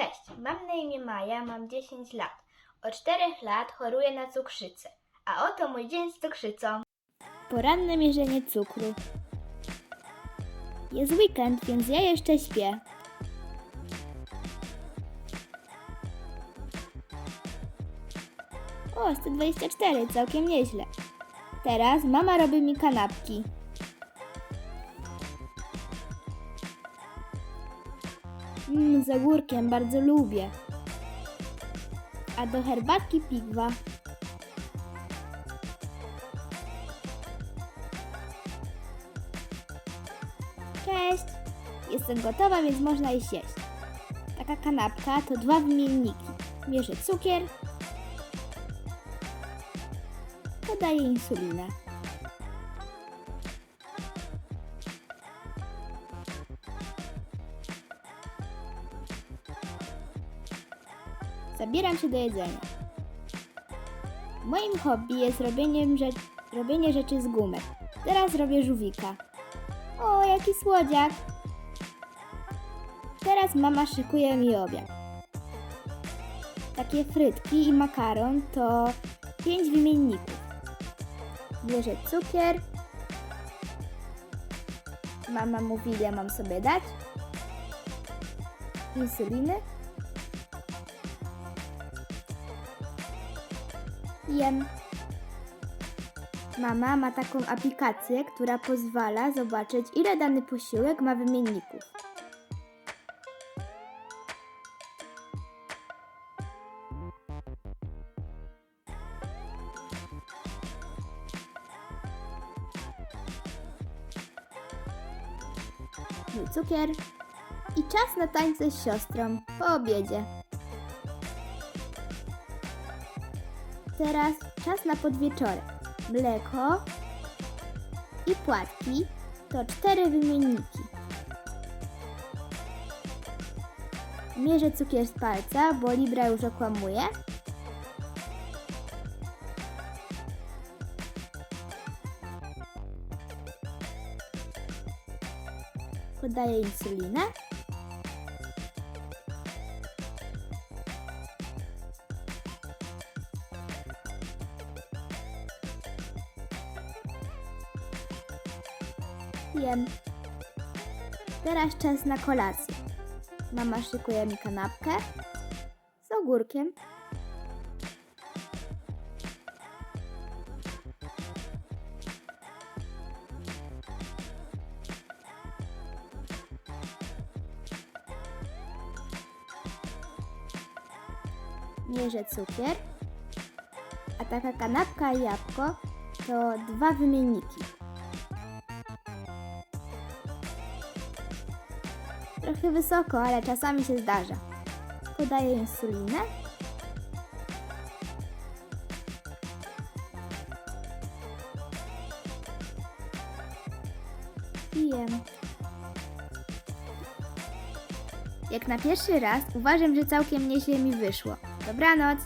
Cześć, mam na imię Maja, mam 10 lat. Od 4 lat choruję na cukrzycę. A oto mój dzień z cukrzycą. Poranne mierzenie cukru. Jest weekend, więc ja jeszcze śpię. O, 124, całkiem nieźle. Teraz mama robi mi kanapki. Mmm, z bardzo lubię. A do herbatki pigwa. Cześć! Jestem gotowa, więc można iść jeść. Taka kanapka to dwa wymienniki. Mierzę cukier, podaję insulinę. Zabieram się do jedzenia. Moim hobby jest robieniem rzecz, robienie rzeczy z gumek. Teraz robię żółwika. O, jaki słodziak! Teraz mama szykuje mi obiad. Takie frytki i makaron to pięć wymienników. Bierze cukier. Mama mówi, ile mam sobie dać. Insuliny. Jem. Mama ma taką aplikację, która pozwala zobaczyć, ile dany posiłek ma wymienników. Mój cukier i czas na tańce z siostrą po obiedzie. Teraz czas na podwieczorek. Mleko i płatki to cztery wymienniki. Mierzę cukier z palca, bo Libra już okłamuje. Podaję insulinę. Jem. Teraz czas na kolację. Mama szykuje mi kanapkę z ogórkiem. Mierzę cukier, a taka kanapka i jabłko to dwa wymienniki. Trochę wysoko, ale czasami się zdarza. Podaję insulinę. I. Jak na pierwszy raz uważam, że całkiem nieźle mi wyszło. Dobranoc!